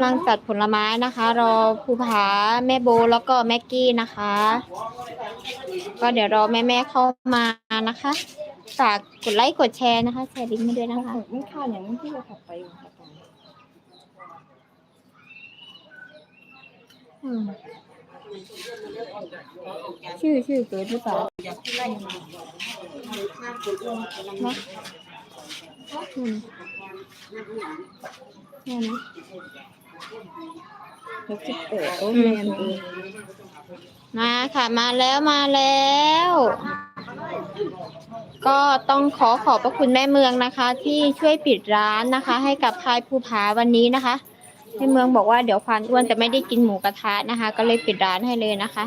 ำลังจัดผลไม้นะคะ รอภูผาแม่โบแล้วก็แม็กกี้นะคะ ก็เดี๋ยวรอแม่ๆเข้ามานะคะฝากกดไลค์กดแชร์นะคะแชร์ลิงก์ให้ด้วยนะคะไม่ข้าวอย่างนั้นที่เราขับไปขับไปอืมชื่อชื่อเกิดหรือเปล่าเนอะอืมเนี่ยนะ เขาจะเปิดโอ้แมนเองมาค่ะมาแล้วมาแล้ว ก็ต้องขอขอบพระคุณแม่เมืองนะคะ ที่ช่วยปิดร้านนะคะ ให้กับพายภูผาวันนี้นะคะแม่เมืองบอกว่าเดี๋ยวควานอ้วนจะไม่ได้กินหมูกระทะนะคะ ก็เลยปิดร้านให้เลยนะคะ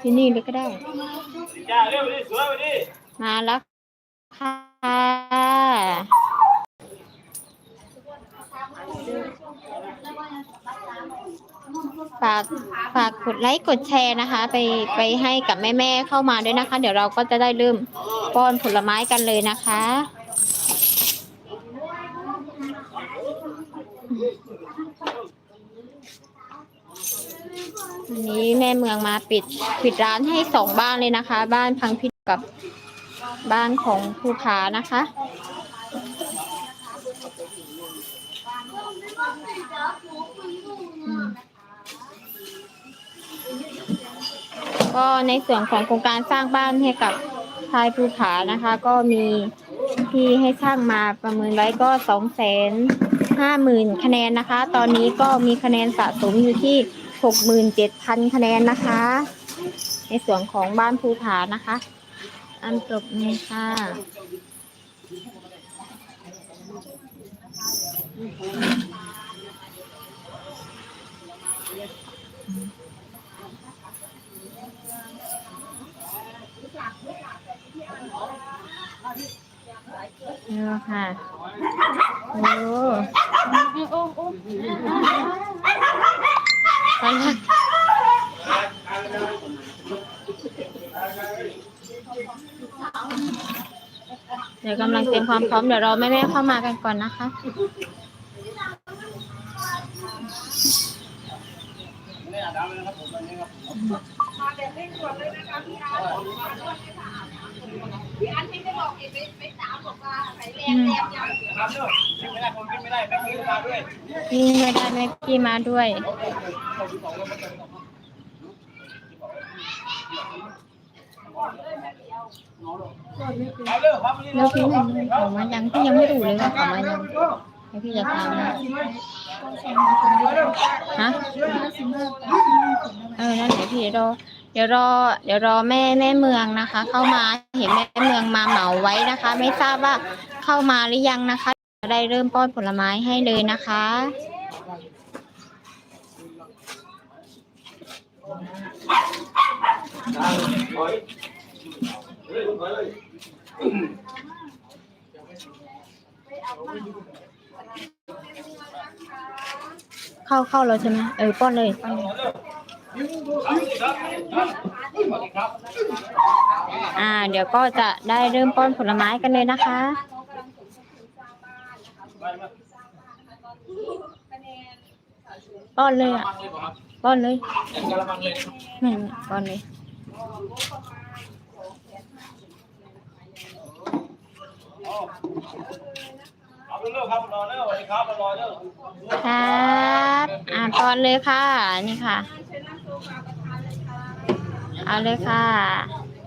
ที่นี่เลยก็ได้จ้าเร็วดิสวยไปดิมาแล้วค่ะ ฝากฝากกดไลค์กดแชร์นะคะ ไปไปให้กับแม่ๆเข้ามาด้วยนะคะ เดี๋ยวเราก็จะได้เริ่มป้อนผลไม้กันเลยนะคะวันนี้แม่เมืองมาปิดปิดร้านให้สองบ้านเลยนะคะ บ้านพังพิษกับบ้านของภูผานะคะ ก็ในส่วนของโครงการสร้างบ้านให้กับชายภูผานะคะ ก็มีที่ให้ช่างมาประเมินไว้ก็สองแสนห้าหมื่นคะแนนนะคะ ตอนนี้ก็มีคะแนนสะสมอยู่ที่หกหมื่นเจ็ดพันคะแนนนะคะ ในส่วนของบ้านภูผานะคะ อันจบนี้ค่ะ นี่ค่ะโอ้ไปเลยเดี๋ยวกำลังเตรียมความพร้อมเดี๋ยวเราแม่ๆเข้ามากันก่อนนะคะอืม ครับเร็วกินไม่ได้ผมกินไม่ได้แม่กินมาด้วยนี่ไม่ได้แม็กกี้มาด้วย แล้วพี่หนของมายังพี่ยังไม่รู้เลยว่าของมายังให้พี่จะถามนะฮะ เออ นั่นเดี๋ยวพี่รอ เดี๋ยวรอ เดี๋ยวรอแม่แม่เมืองนะคะ เข้ามาเห็นแม่เมืองมาเหมาไว้นะคะ ไม่ทราบว่าเข้ามาหรือยังนะคะได้เริ่มป้อนผลไม้ให้เลยนะคะ เข้าเข้าแล้วใช่ไหมเออป้อนเลยป้อนเลย อ่า เดี๋ยวก็จะได้เริ่มป้อนผลไม้กันเลยนะคะป้อนเลยอะป้อนเลยกระมังเลยไม่ไม่ป้อนเลยเอาเร็วครับรอเร็วสวัสดีครับรอเร็วครับอ่าป้อนเลยค่ะ นี่ค่ะ เอาเลยค่ะ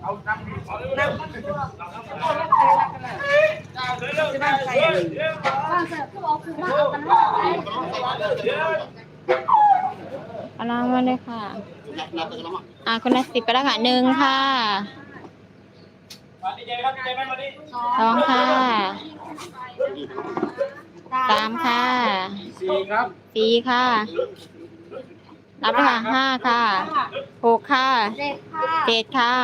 เอาน้ำเอาเร็วเร็วเร็วเร็วเร็วเร็วเอาลองมาเลยค่ะ อ่าคนละสิบก็ได้ค่ะหนึ่งค่ะมาดีเจครับดีเจไหมมาดิสองค่ะสามค่ะสี่ครับสี่ค่ะ รับเลยค่ะห้าค่ะหกค่ะเจ็ดค่ะ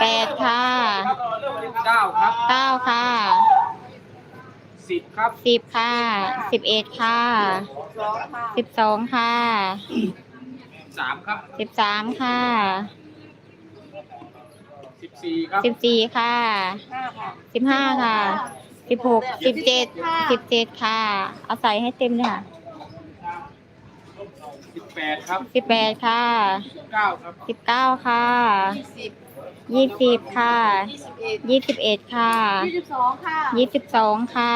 แปดค่ะเก้าครับเก้าค่ะสิบครับสิบค่ะสิบเอ็ดค่ะสิบสองค่ะสามครับสิบสามค่ะสิบสี่ครับสิบสี่ค่ะสิบห้าค่ะสิบหกสิบเจ็ดสิบเจ็ดค่ะ เอาใส่ให้เต็มเลยค่ะสิบ แปดครับสิบแปดค่ะสิบเก้าครับสิบเก้าค่ะสิบยี่สิบค่ะยี่สิบเอ็ดยี่สิบเอ็ดค่ะยี่สิบสองค่ะยี่สิบสองค่ะ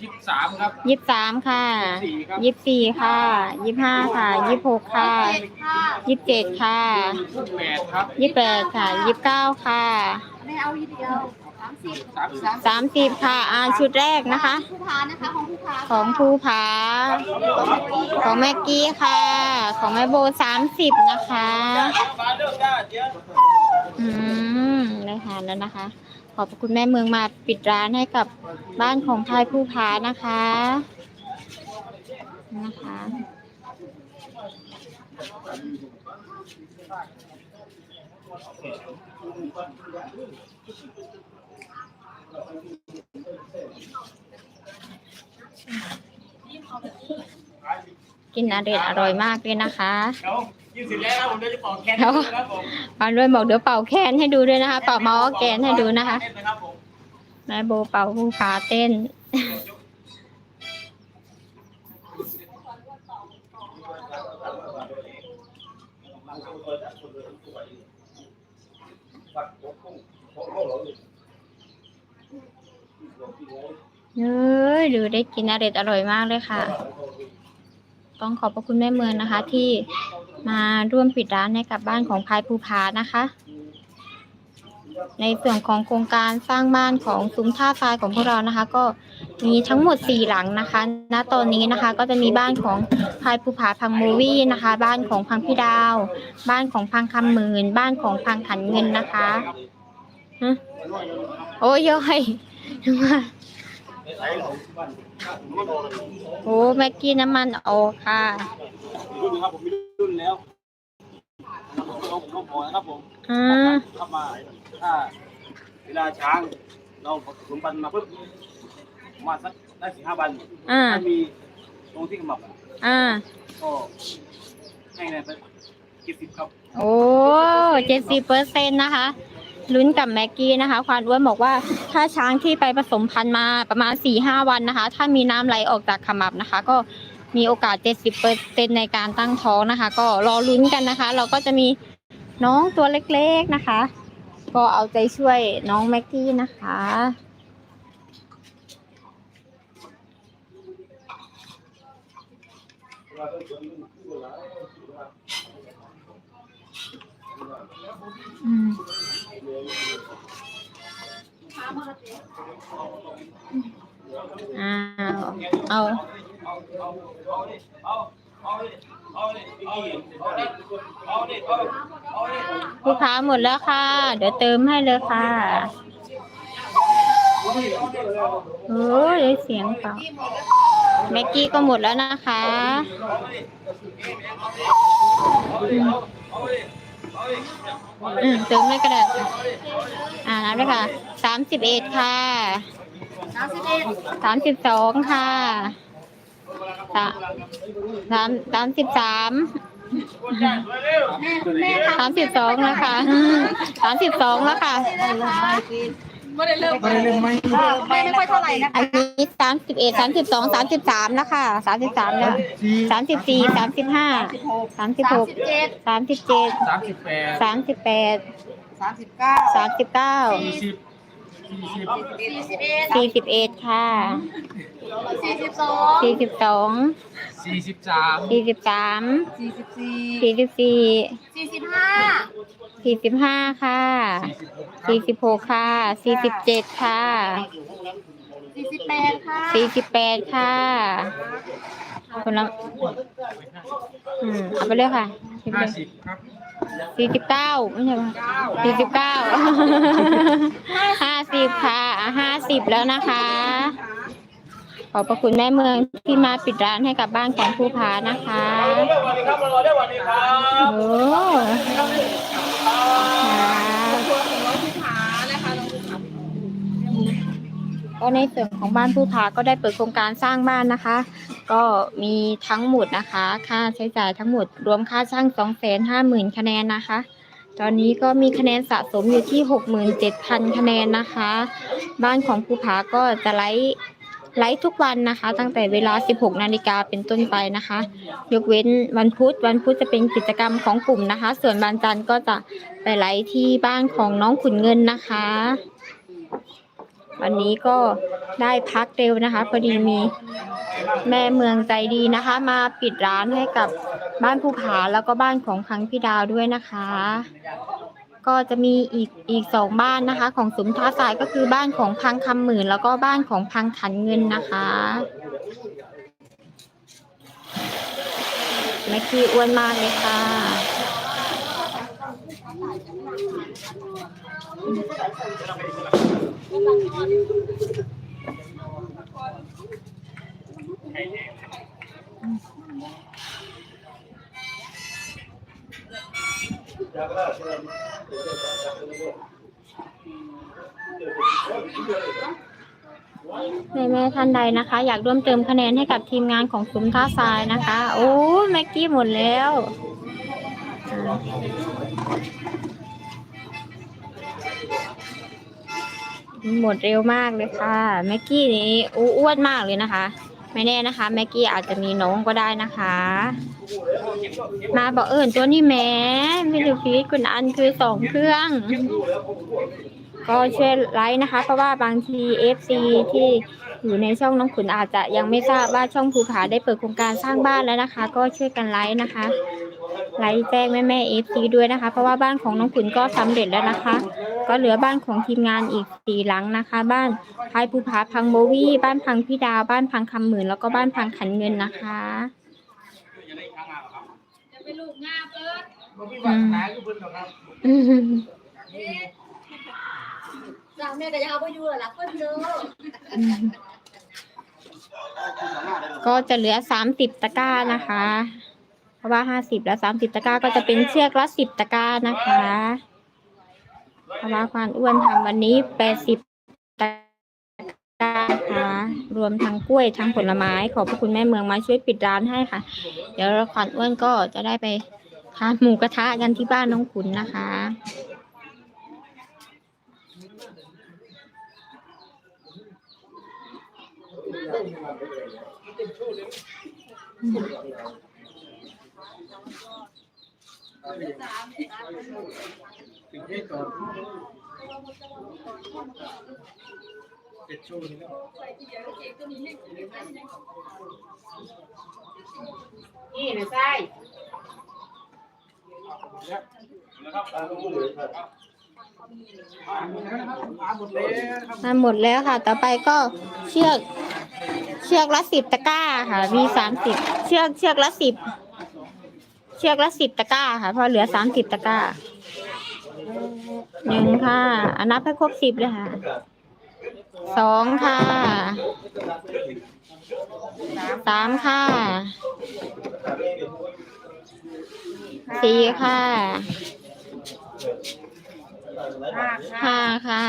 ยี่สิบสามครับยี่สิบสามค่ะยี่สิบสี่ครับยี่สิบสี่ค่ะยี่สิบห้าค่ะยี่สิบหกค่ะเจ็ดค่ะยี่สิบเจ็ดค่ะยี่สิบแปดครับยี่สิบแปดค่ะยี่สิบเก้าค่ะไม่เอาทีเดียว สามสิบสามสิบสามสิบค่ะอ่าชุดแรกนะคะ ผู้พานะคะของผู้พาของภูผา ของแม็กกี้ค่ะ ของแม่โบสามสิบนะคะ อืมได้ทานแล้วนะคะ ขอบคุณแม่เมืองมาปิดร้านให้กับบ้านของพายผู้ผานะคะ นะคะ กินอร่อยอร่อยมากเลยนะคะยี่สิบแล้วผมจะปอกแคนแล้วปานด้วยบอกเดี๋ยวเป่าแคนให้ดูด้วยนะคะ เป่าเมาส์แกนให้ดูนะคะนะครับผมแม่โบเป่าผู้ขาเต้น เฮ้ยดูได้กินอร่อยอร่อยมากเลยค่ะ ต้องขอบพระคุณแม่เมืองนะคะ ที่มาร่วมปิดร้านให้กับบ้านของพายภูพานะคะ ในส่วนของโครงการสร้างบ้านของซุ้มท่าทรายของพวกเรานะคะ ก็มีทั้งหมดสี่หลังนะคะ ณ ตอนนี้นะคะ ก็จะมีบ้านของพายภูผาพังมูวี่นะคะ บ้านของพังพี่ดาว บ้านของพังคำหมื่น บ้านของพังขันเงินนะคะฮะโอ้ยย่อย โอ้แม็กกี้น้ำมันออกค่ะรุ่นนะครับผมมีรุ่นแล้วผมต้องขอนะครับผมอ่าเข้ามาถ้าเวลาช้างเราผสมพันธุ์มาปุ๊บมาสักได้สี่ห้าวันอ่าถ้ามีตรงที่ขมับอะอ่าก็ให้ในไปเจ็ดสิบครับ โอ้เจ็ดสิบเปอร์เซ็นต์นะคะ ลุ้นกับแม็กกี้นะคะควานอ้วนบอกว่าถ้าช้างที่ไปผสมพันธุ์มาประมาณสี่ห้าวันนะคะ ถ้ามีน้ำไหลออกจากขมับนะคะ ก็มีโอกาสเจ็ดสิบเปอร์เซ็นในการตั้งท้องนะคะ ก็รอลุ้นกันนะคะ เราก็จะมีน้องตัวเล็กๆนะคะ ก็เอาใจช่วยน้องแม็กกี้นะคะอืม อ้าวเอาลูกค้าหมดแล้วค่ะ เดี๋ยวเติมให้เลยค่ะโอ้ยเสียงเปล่าแม็กกี้ก็หมดแล้วนะคะ อืมอืมเติมให้กระดาษค่ะอ่านับเลยค่ะสามสิบเอ็ดค่ะสามสิบเอ็ดสามสิบสองค่ะสามสามสามสิบสามแม่คุณแม่ค่ะสามสิบสองแล้วค่ะสามสิบสองแล้วค่ะ ไม่ได้เริ่มไม่ได้เริ่มไม่ไม่ไม่ค่อยเท่าไหร่นะอันนี้สามสิบเอ็ดสามสิบสองสามสิบสามแล้วค่ะสามสิบสามแล้วสามสิบสี่สามสิบห้าสามสิบสาหมกสิบเจ็ดสามสิบเจ็ดสามสิบแปดสามสิบแปดสามสิบเก้าสามสิบเก้าสี่สิบ สี่สิบสี่สิบเอ็ดสี่สิบเอ็ดค่ะ สี่สิบสองสี่สิบสอง สี่สิบสามสี่สิบสาม สี่สิบสี่สี่สิบสี่ สี่สิบห้าสี่สิบห้าค่ะ สี่สิบหกครับสี่สิบหกค่ะ สี่สิบเจ็ดค่ะ สี่สิบแปดค่ะสี่สิบแปดค่ะคนละอืมเอาไปเลยค่ะ ห้าสิบครับ สี่สิบเก้าไม่ใช่สี่สิบเก้าห้าสิบค่ะห้าสิบแล้วนะคะ ขอบพระคุณแม่เมืองที่มาปิดร้านให้กับบ้านของผู้พานะคะสวัสดีครับรอได้สวัสดีครับโอ้ก็ในส่วนของบ้านผู้พาก็ได้เปิดโครงการสร้างบ้านนะคะ ก็มีทั้งหมดนะคะ ค่าใช้จ่ายทั้งหมด รวมค่าช่างสองแสนห้าหมื่นคะแนนนะคะ ตอนนี้ก็มีคะแนนสะสมอยู่ที่หกหมื่นเจ็ดพันคะแนนนะคะ บ้านของภูผาก็จะไลฟ์ไลฟ์ทุกวันนะคะ ตั้งแต่เวลา 16 นาฬิกาเป็นต้นไปนะคะ ยกเว้นวันพุธ วันพุธจะเป็นกิจกรรมของกลุ่มนะคะ ส่วนวันจันทร์ก็จะไปไลฟ์ที่บ้านของน้องขุนเงินนะคะ วันนี้ก็ได้พักเร็วนะคะ พอดีมีแม่เมืองใจดีนะคะ มาปิดร้านให้กับบ้านภูผาแล้วก็บ้านของพังพี่ดาวด้วยนะคะ ก็จะมีอีกอีกสองบ้านนะคะ ของสุมท่าสายก็คือบ้านของพังคำหมื่น แล้วก็บ้านของพังขันเงินนะคะแม็กกี้อ้วนมากเลยค่ะ แม่แม่ท่านใดนะคะ อยากร่วมเติมคะแนนให้กับทีมงานของซุ้มท่าทรายนะคะ โอ้แม็กกี้หมดแล้ว หมดเร็วมากเลยค่ะ แม็กกี้นี้อ้วนมากเลยนะคะ ไม่แน่นะคะ แม็กกี้อาจจะมีน้องก็ได้นะคะ มาบอกเอิญตัวนี้แม้ไม่ดูฟีดคุณอันคือสองเครื่อง ก็ช่วยไลค์นะคะ เพราะว่าบางที FC ที่อยู่ในช่องน้องขุนอาจจะยังไม่ทราบว่าช่องภูผาได้เปิดโครงการสร้างบ้านแล้วนะคะ ก็ช่วยกันไลค์นะคะ ไลค์แจ้งแม่แม่ FC ด้วยนะคะ เพราะว่าบ้านของน้องขุนก็สำเร็จแล้วนะคะ ก็เหลือบ้านของทีมงานอีกสี่หลังนะคะ บ้านพายภูผาพังโบวี่บ้านพังพี่ดาวบ้านพังคำหมื่นแล้วก็บ้านพังขันเงินนะคะจะไปลูกงาเปิดอืมอืมเราแม่ก็จะเอาไปอยู่หลักเพิ่นเด้อก็จะเหลือสามสิบตะกร้านะคะ เพราะว่าห้าสิบและสามสิบตะกร้าก็จะเป็นเชือกละสิบตะกร้านะคะเพราะว่าควานอ้วนทำวันนี้แปดสิบตะกร้านะคะรวมทั้งกล้วยทั้งผลไม้ขอบพระคุณแม่เมืองมาช่วยปิดร้านให้ค่ะ เดี๋ยวควานอ้วนก็จะได้ไปทานหมูกระทะกันที่บ้านน้องขุนนะคะ นี่นะใช่มาหมดแล้วค่ะ ต่อไปก็เชือก เชือกละสิบตะกร้าค่ะ มีสามสิบเชือกเชือกละสิบ เชือกละสิบตะกร้าค่ะเพราะเหลือสามสิบตะกร้าหนึ่งค่ะอันนับให้ครบสิบเลยค่ะสองค่ะสามค่ะสี่ค่ะห้าค่ะ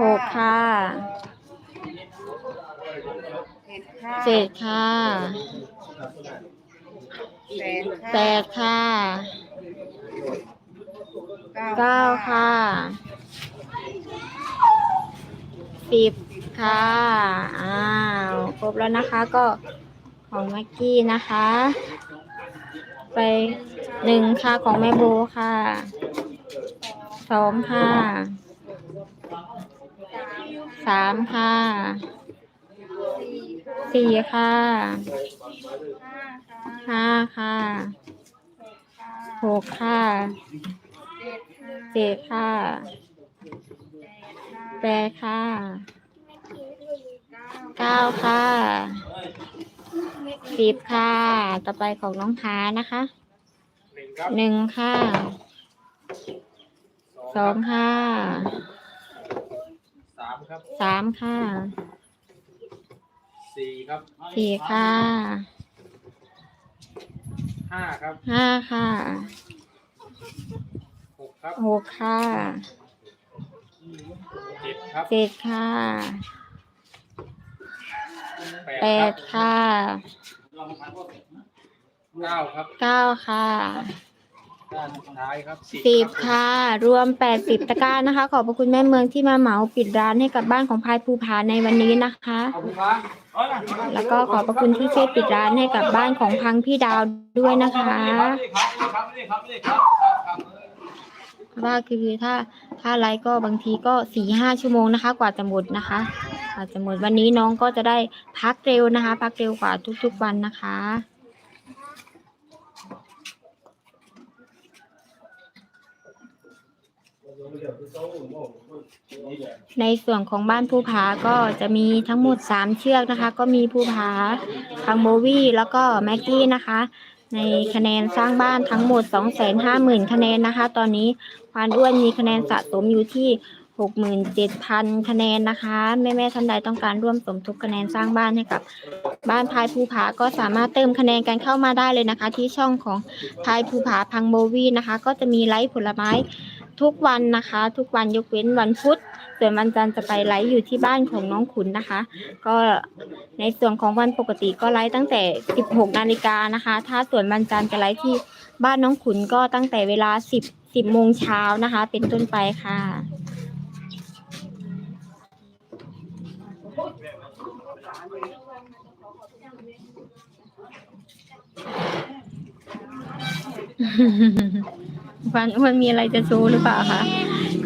หกค่ะ เจ็ดค่ะเจ็ดค่ะ แปดแปดค่ะเก้าเก้าค่ะสิบค่ะ อ้าว ครบแล้วนะคะก็ของแม็กกี้นะคะ ไปหนึ่งค่ะของแม่โบค่ะสองค่ะสามค่ะ สี่ค่ะห้าค่ะหกค่ะเจ็ดค่ะแปดค่ะเก้าค่ะสิบค่ะ ต่อไปของน้องพานะคะหนึ่งค่ะสองค่ะสามครับสามค่ะ สี่ครับสี่ค่ะห้าครับห้าค่ะหกครับหกค่ะเจ็ดครับเจ็ดค่ะแปดแปครับดค่ะเก้าครับเก้าค่ะด้านท้ายครับสิบค่ะ รวมแปดสิบตะกร้านะคะ ขอบพระคุณแม่เมืองที่มาเหมาปิดร้านให้กับบ้านของพายภูผาในวันนี้นะคะ แล้วก็ขอบพระคุณที่ช่วยปิดร้านให้กับบ้านของพังพี่ดาวด้วยนะคะ ว่าคือถ้าถ้าไลฟ์ก็บางทีก็สี่ห้าชั่วโมงนะคะ กว่าจะหมดนะคะกว่าจะหมดวันนี้น้องก็จะได้พักเร็วนะคะ พักเร็วกว่าทุกๆวันนะคะ ในส่วนของบ้านภูผาก็จะมีทั้งหมด 3 เชือกนะคะ ก็มีภูผาพังโบวี่แล้วก็แม็กกี้นะคะ ในคะแนนสร้างบ้านทั้งหมด 250,000 คะแนนนะคะ ตอนนี้ควานอ้วนมีคะแนนสะสมอยู่ที่67,000 คะแนนนะคะ แม่ๆท่านใดต้องการร่วมสมทบคะแนนสร้างบ้านให้กับ บ้านพายภูผาก็สามารถเติมคะแนนกันเข้ามาได้เลยนะคะ ที่ช่องของพายภูผาพังโบวี่นะคะ ก็จะมีไลฟ์ผลไม้ ทุกวันนะคะ ทุกวันยกเว้นวันพุธส่วนวันจันทร์จะไปไลฟ์อยู่ที่บ้านของน้องขุนนะคะ ก็ในส่วนของวันปกติก็ไลฟ์ตั้งแต่ 16นาฬิกานะคะ ถ้าส่วนวันจันทร์จะไลฟ์ที่บ้านน้องขุนก็ตั้งแต่เวลา 10 10โมงเช้านะคะ เป็นต้นไปค่ะ วันอ้วนมีอะไรจะโชว์หรือเปล่าคะ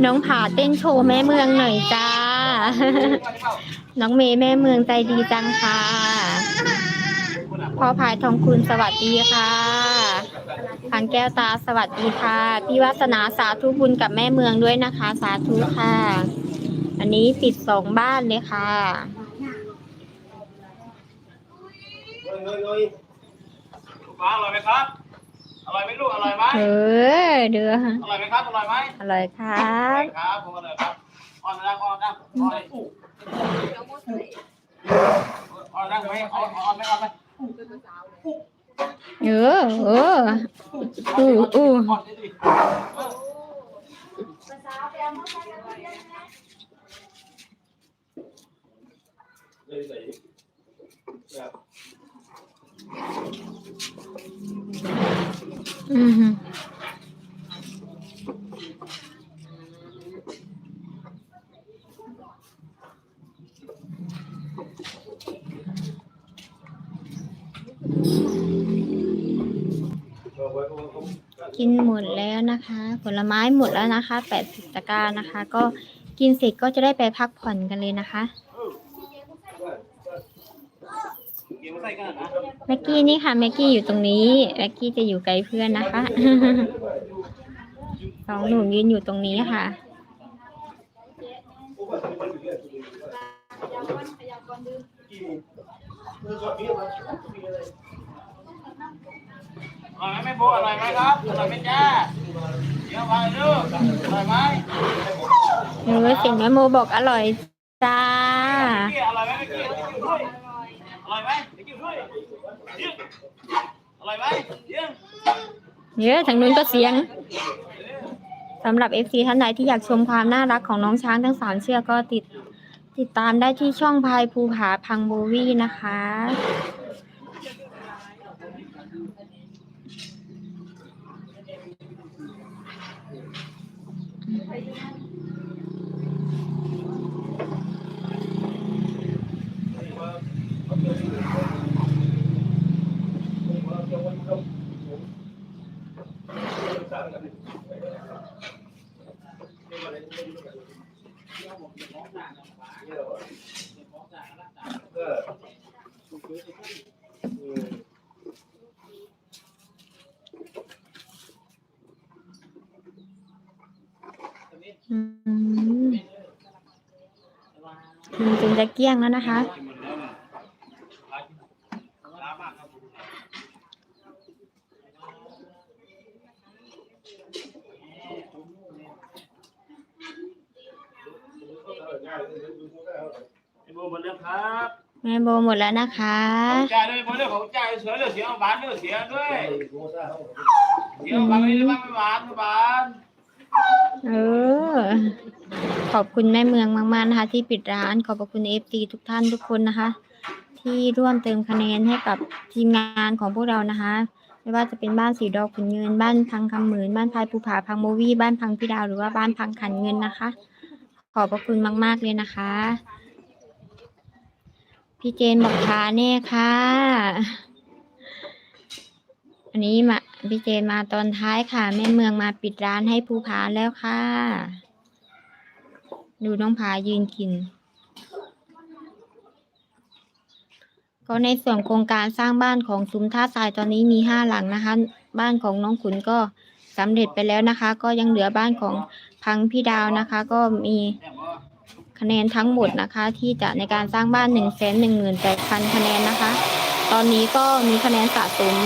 น้องผาเต้นโชว์แม่เมืองหน่อยจ้า น้องเมย์แม่เมืองใจดีจังค่ะพ่อพายทองคุณสวัสดีค่ะพังแก้วตาสวัสดีค่ะพี่วัสนาสาธุบุญกับแม่เมืองด้วยนะคะ สาธุค่ะ อันนี้ปิดสองบ้านเลยค่ะฟ้าอร่อยไหมครับ อร่อยไหมลูกอร่อยไหมเออเดืออร่อยไหมครับอร่อยไหมอร่อยครัอบร่อยครับผมอร่อยครับอ่อนนะอ่อนนะอ่อนอ่อนนะไหมอ่อนอ่อนไหมอ่อนไหมเออเอออู้อู้อ่อนดิดิ อือหือกินหมดแล้วนะคะ ผลไม้หมดแล้วนะคะแปดสิบตะกร้านะคะ ก็กินเสร็จก็จะได้ไปพักผ่อนกันเลยนะคะเกี่ยวใส่กันนะแม็กกี้นี่ค่ะแม็กกี้อยู่ตรงนี้แม็กกี้จะอยู่ไกลเพื่อนนะคะสองหนุ่มยืนอยู่ตรงนี้ค่ะอร่อยไหมแม่โบอร่อยไหมครับอร่อยไหมจ้า เดี๋ยวมาลูกอร่อยไหมเออเสียงแม่โมบอกอร่อยจ้าเกี่ยวอร่อยไหมไม่เกี่ยวด้วยอร่อยไหมไม่เกี่ยวด้วยเยี่ยมอร่อยไหมเยี่ยมเยอะทางนู้นก็เสียงสำหรับ FC ท่านใดที่อยากชมความน่ารักของน้องช้างทั้งสามเชือกก็ติดติดตามได้ที่ช่องพายภูผาพังโบวี่นะคะ Are you happy? กินจนจะเกลี้ยงแล้วนะคะไอ้โบหมดแล้วครับแม่โบหมดแล้วนะคะจ่ายด้วยโบเรื่องของจ่ายเสือเรื่องเสียหวานเรื่องเสียด้วยเสียหวานไม่ได้บ้างไม่หวานไม่หวานเออ ขอบคุณแม่เมืองมากๆนะคะ ที่ปิดร้านขอบคุณเอฟซีทุกท่านทุกคนนะคะ ที่ร่วมเติมคะแนนให้กับทีมงานของพวกเรานะคะ ไม่ว่าจะเป็นบ้านสีดอกขุนเงินบ้านพังคำเหมือนบ้านพายภูผาพังโมวี่บ้านพังพี่ดาวหรือว่าบ้านพังขันเงินนะคะ ขอบพระคุณมาก ๆเลยนะคะ พี่เจนบอกทาแน่ค่ะ อันนี้มาพี่เจนมาตอนท้ายค่ะแม่เมืองมาปิดร้านให้ภูผาแล้วค่ะ ดูน้องผายืนกิน ก็ในส่วนโครงการสร้างบ้านของซุ้มท่าทรายตอนนี้มีห้าหลังนะคะ บ้านของน้องขุนก็สำเร็จไปแล้วนะคะ ก็ยังเหลือบ้านของพังพี่ดาวนะคะ ก็มีคะแนนทั้งหมดนะคะ ที่จะในการสร้างบ้านหนึ่งแสนหนึ่งหมื่นแปดพันคะแนนนะคะ ตอนนี้ก็มีคะแนนสะสม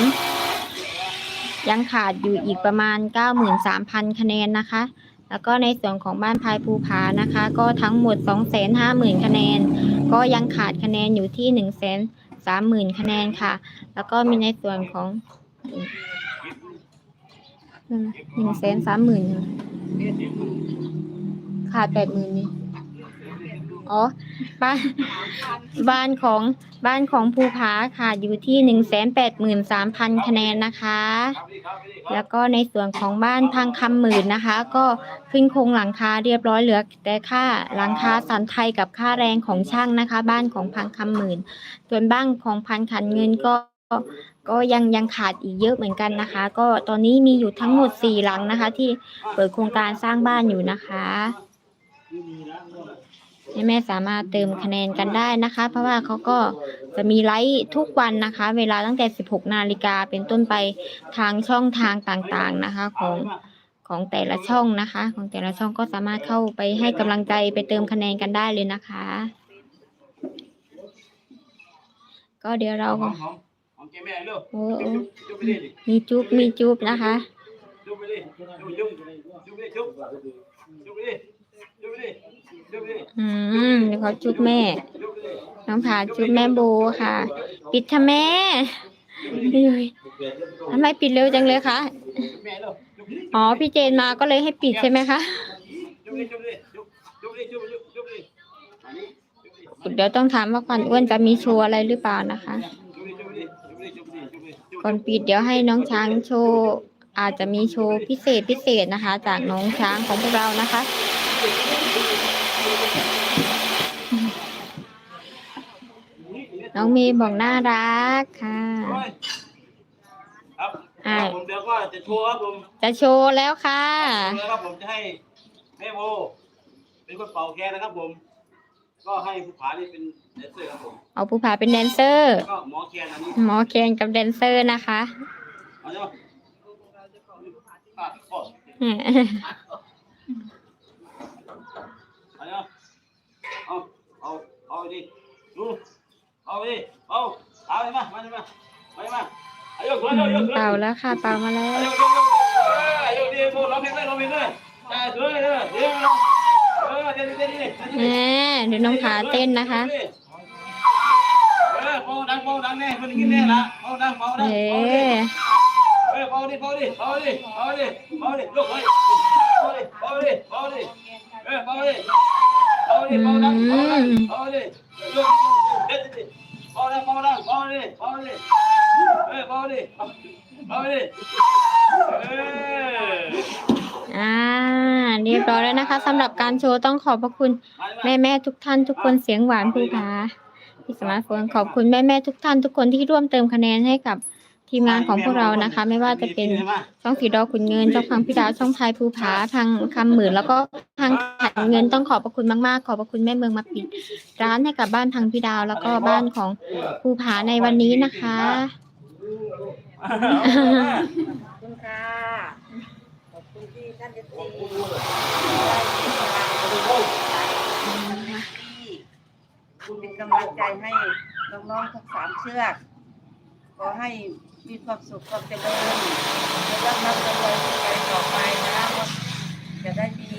ยังขาดอยู่อีกประมาณ 93,000 คะแนนนะคะ แล้วก็ในส่วนของบ้านพายภูผานะคะ ก็ทั้งหมด 250,000 คะแนน ก็ยังขาดคะแนนอยู่ที่ 130,000 คะแนนค่ะ แล้วก็มีในส่วนของหนึ่งแสนสามหมื่นขาดแปดหมื่นนี่ อ๋อ บ้าน บ้านของ บ้านของภูผาค่ะ อยู่ที่หนึ่งแสนแปดหมื่นสามพันคะแนนนะคะ แล้วก็ในส่วนของบ้านพังคำหมื่นนะคะ ก็ขึ้นโครงหลังคาเรียบร้อยเหลือ แต่ค่าหลังคาสันไทยกับค่าแรงของช่างนะคะ บ้านของพังคำหมื่น ส่วนบ้านของพันขันเงินก็ก็ยังยังขาดอีกเยอะเหมือนกันนะคะ ก็ตอนนี้มีอยู่ทั้งหมดสี่หลังนะคะ ที่เปิดโครงการสร้างบ้านอยู่นะคะ แม่สามารถเติมคะแนนกันได้นะคะ เพราะว่าเขาก็จะมีไลฟ์ทุกวันนะคะ เวลาตั้งแต่ 16 นาฬิกาเป็นต้นไปทางช่องทางต่างๆนะคะของของแต่ละช่องนะคะ ของแต่ละช่องก็สามารถเข้าไปให้กำลังใจไปเติมคะแนนกันได้เลยนะคะ ก็เดี๋ยวเราโอ้มีจุ๊บมีจุ๊บนะคะ จุ๊บไปดิจุ๊บจุ๊บจุ๊บไปดิจุ๊บจุ๊บไปดิ อืมเดี๋ยวเขาจุ๊บแม่ น้องผาจุ๊บแม่โบค่ะ ปิดค่ะแม่เฮ้ยทำไมปิดเร็วจังเลยคะอ๋อพี่เจนมาก็เลยให้ปิดใช่ไหมคะเดี๋ยวต้องถามว่าควันอ้วนจะมีโชว์อะไรหรือเปล่านะคะ ก่อนปิดเดี๋ยวให้น้องช้างโชว์อาจจะมีโชว์พิเศษพิเศษนะคะ จากน้องช้างของพวกเรานะคะ น้องเมย์บอกน่ารักค่ะครับอ่าผมเดี๋ยวก็จะโชว์ครับผมจะโชว์แล้วค่ะโชว์แล้วครับผมจะให้แม่โบเป็นคนเป่าแคนนะครับผม ก็ให้ผู้ผานี่เป็นแดนเซอร์ครับผมเอาภูผาเป็นแดนเซอร์ก็หมอแคนอันนี้หมอเคนกับแดนเซอร์นะคะเอาเนาะอะขอเอาเนาะเอาเอาเอาดิดู เอาดิเอาเอาดิมามาดิมามาดิมาเอายกตัวอืยกยมกตัวเป่าแล้วค่ะเป่ามาแล้วเอายกยกยกเออยกดิโบร้องเพลงเลยร้องเพลงเลยเออสวยเลยเดี๋ยวเออเดี๋ยวเดี๋ยวเดี๋ยวแหมดูน้องผาเต้นนะคะเออเบาดังเบาดังแน่มันกินแน่ละเบาดังเบาดังเอ๊เบาดิะเออเบาดิเบาดิเบาดิเบาดิเบาดิลูกเฮ้ยเบาดิเบาดิเบาดิเออเบาดิเบาดิเบาดังเบาดั เออเบาดิเบาดิเอออ่าเรียบร้อยแล้วนะคะสำหรับการโชว์ต้องขอบพระคุณแม่แม่ๆทุกท่านทุกคนเสียงหวานภูผาที่สมาร์ทโฟนขอบคุณแม่แม่ๆทุกท่านทุกคนที่ร่วมเติมคะแนนให้กับทีมงานของพวกเรานะคะ ไม่ว่าจะเป็นช่องสีดอขุนเงินช่องพังพี่ดาวช่องพายภูผาทางคำหมื่นแล้วก็ทางขันเงินต้องขอบพระคุณมากๆ ขอบพระคุณแม่เมืองมาปิด ร้านให้กับบ้านพังพี่ดาวแล้วก็บ้านของภูผาในวันนี้นะคะ ขอบคุณค่ะขอบคุณที่ท่านเอฟซีที่เป็นกำลังใจให้น้องๆทั้งสามเชือกขอให้มีความสุขความเจริญและร่ำรวยรวยไปต่อไปนะจะได้มี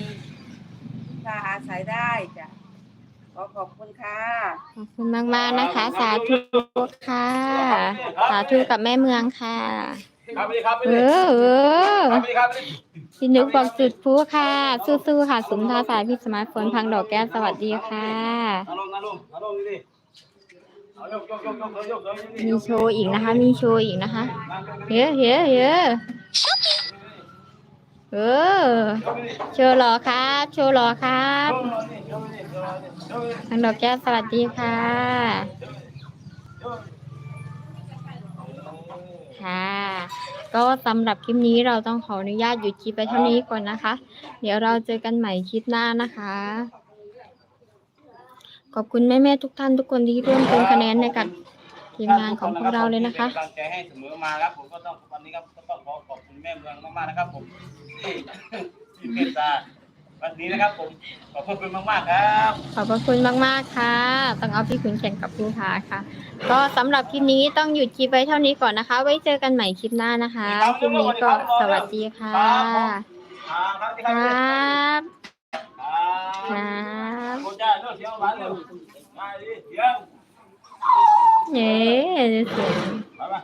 ที่อาศัยได้จ้ะ ขอขอบคุณค่ะ ขอบคุณมากๆนะคะ สาธุค่ะ สาธุกับแม่เมืองค่ะ ครับสวัสดีครับเออเออสวัสดีครับพี่นึกบอกจุดพลุค่ะ สู้ๆค่ะ สุมท่าสายพี่สมาร์ทโฟนพังดอกแก้วสวัสดีค่ะนั่งลงนั่งลงนั่งลงนี่ดิเอายกยกยกยกเลยยกเลยนี่มีโชว์อีกนะคะ มีโชว์อีกนะคะเฮ้เฮ้เฮ้ เออโชว์หรอครับ โชว์หรอครับทางดอกแก้วสวัสดีค่ะ ค่ะ ก็สำหรับคลิปนี้เราต้องขออนุญาตหยุดคลิปไปเท่านี้ก่อนนะคะ เดี๋ยวเราเจอกันใหม่คลิปหน้านะคะ ขอบคุณแม่ๆทุกท่านทุกคนที่ร่วมเป็นคะแนนในกับทีมงานของพวกเราเลยนะคะกำลังใจให้เสมอมาครับผมก็ต้องวันนี้ครับ ต้องขอขอบคุณแม่เมืองมากๆนะครับผมที่ที่เมตตาวันนี้นะครับผมขอบคุณมากๆครับ ขอบพระคุณมากๆค่ะ ต้องเอาพี่ขุนแข่งกับภูผาค่ะ ก็สำหรับคลิปนี้ต้องหยุดคลิปไว้เท่านี้ก่อนนะคะ ไว้เจอกันใหม่คลิปหน้านะคะคลิปนี้ก็สวัสดีค่ะอ่าครับที่คครรับับคครัรับโอ้จ้าเลิกเสียงหวานเลยมาดิเสียงเย้เสียงมามา